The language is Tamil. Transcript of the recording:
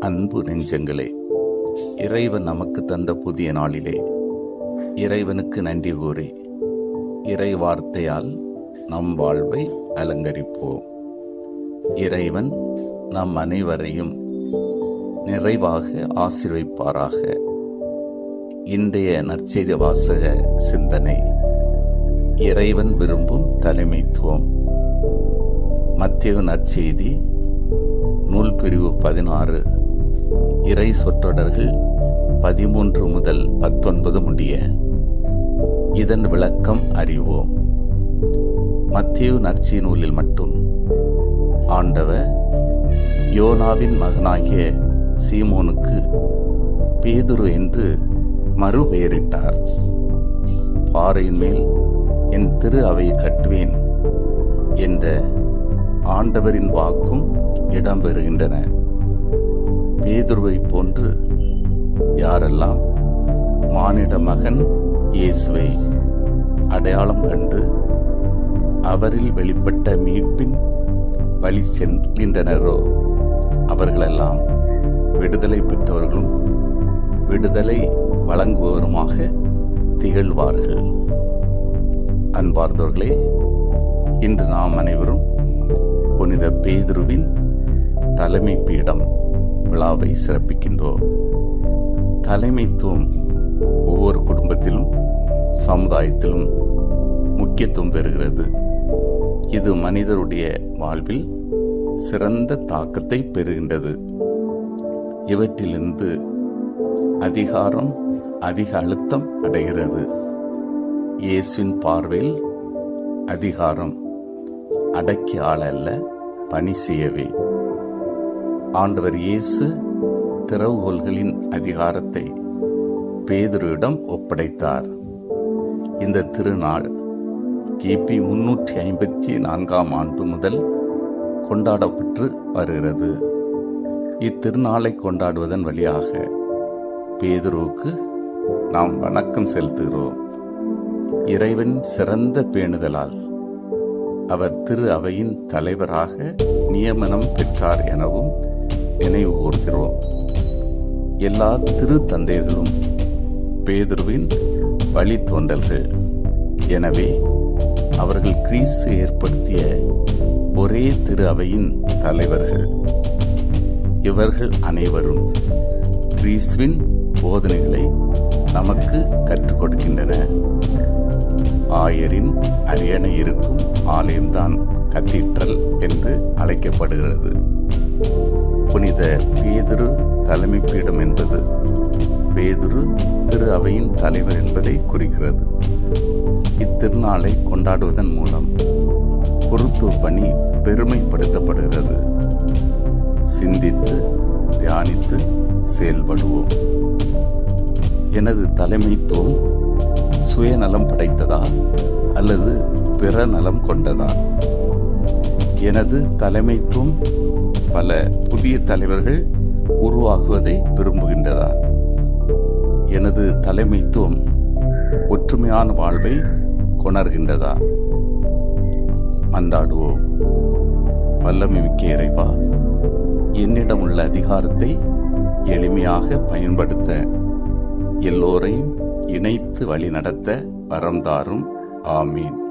அன்பு நெஞ்சங்களே இறைவன் நமக்கு தந்த புதிய நாளிலே இறைவனுக்கு நன்றி கூறி இறை வார்த்தையால் நம் வாழ்வை அலங்கரிப்போம். இறைவன் நம் அனைவரையும் நிறைவாக ஆசிர்வைப்பாராக. இன்றைய நற்செய்தி வாசக சிந்தனை இறைவன் விரும்பும் தலைமைத்துவம். மத்திய நற்செய்தி நூல் பிரிவு பதினாறு இறை சொற்றொடர்கள் பதிமூன்று முதல் பத்தொன்பது முடிய இதன் விளக்கம் அறிவோம். மத்திய நற்சி நூலில் மட்டும். ஆண்டவர் யோனாவின் மகனாகிய சீமோனுக்கு பேதுரு என்று மறுபெயரிட்டார். பாறையின் மேல் என் திரு அவை கட்டுவேன் என்ற ஆண்டவரின் வாக்கும் இடம்பெறுகின்றன. பேதுருவை போன்று யாரெல்லாம் மானிட மகன் இயேசுவை அடையாளம் கண்டு அவரில் வெளிப்பட்ட மீட்பின் வழி செல்கின்றனரோ அவர்களெல்லாம் விடுதலை பெற்றவர்களும் விடுதலை வழங்குபவருமாக திகழ்வார்கள். அன்பார்ந்தவர்களே இன்று நாம் அனைவரும் புனித பேதுருவின் தலைமை பீடம் விழாவை சிறப்பிக்கின்றோம். தலைமைத்துவம் ஒவ்வொரு குடும்பத்திலும் சமுதாயத்திலும் முக்கியத்துவம் பெறுகிறது. இது மனிதருடைய வாழ்வில் சிறந்த தாக்கத்தை பெறுகின்றது. இவற்றிலிருந்து அதிகாரம் அதிக அழுத்தம் அடைகிறது. இயேசுவின் பார்வையில் அதிகாரம் அடக்கி ஆள அல்ல பணி செய்யவே. ஆண்டவர் இயேசு திறவுகோள்களின் அதிகாரத்தை பேதுருவிடம் ஒப்படைத்தார். இந்த திருநாள் கிபி முன்னூற்றி ஐம்பத்தி நான்காம் ஆண்டு முதல் கொண்டாடப்பட்டு வருகிறது. இத்திருநாளை கொண்டாடுவதன் வழியாக பேதுருவுக்கு நாம் வணக்கம் செலுத்துகிறோம். இறைவன் சிறந்த பேணுதலால் அவர் திரு அவையின் தலைவராக நியமனம் பெற்றார் எனவும் நினைவு கூர்கிறோம் எல்லா திரு தந்தையர்களும் பேதுருவின் வழித்தோன்றல்கள் எனவே அவர்கள் கிறிஸ்து ஏற்படுத்திய ஒரே திரு அவையின் தலைவர்கள். இவர்கள் அனைவரும் கிறிஸ்துவின் போதனைகளை நமக்கு கற்றுக் கொடுக்கின்றன. ஆயரின் அரியணை இருக்கும் ஆலயம்தான் கத்தீட்ரல் என்று அழைக்கப்படுகிறது. புனித பேதுரு தலைமை பீடம் என்பது பேதுரு திரு அவையின் தலைவர் என்பதை குறிக்கிறது. இத்திருநாளை கொண்டாடுவதன் மூலம் குருத்தூர் பணி பெருமைப்படுத்தப்படுகிறது. சிந்தித்து தியானித்து செயல்படுவோம். எனது தலைமைத்துவம் சுயநலம் படைத்ததா அல்லது பிற நலம் கொண்டதா? எனது தலைமைத்துவம் பல புதிய தலைவர்கள் உருவாகுவதை விரும்புகின்றதா? எனது தலைமைத்துவம் ஒற்றுமையான வாழ்வை கொணர்கின்றதா? மன்றாடுவோம். வல்லமை மிக்க இறைவா என்னிடம் உள்ள அதிகாரத்தை எளிமையாக பயன்படுத்த எல்லோரையும் இணைத்து வழிநடத்த வரம் தாரும். ஆமீன்.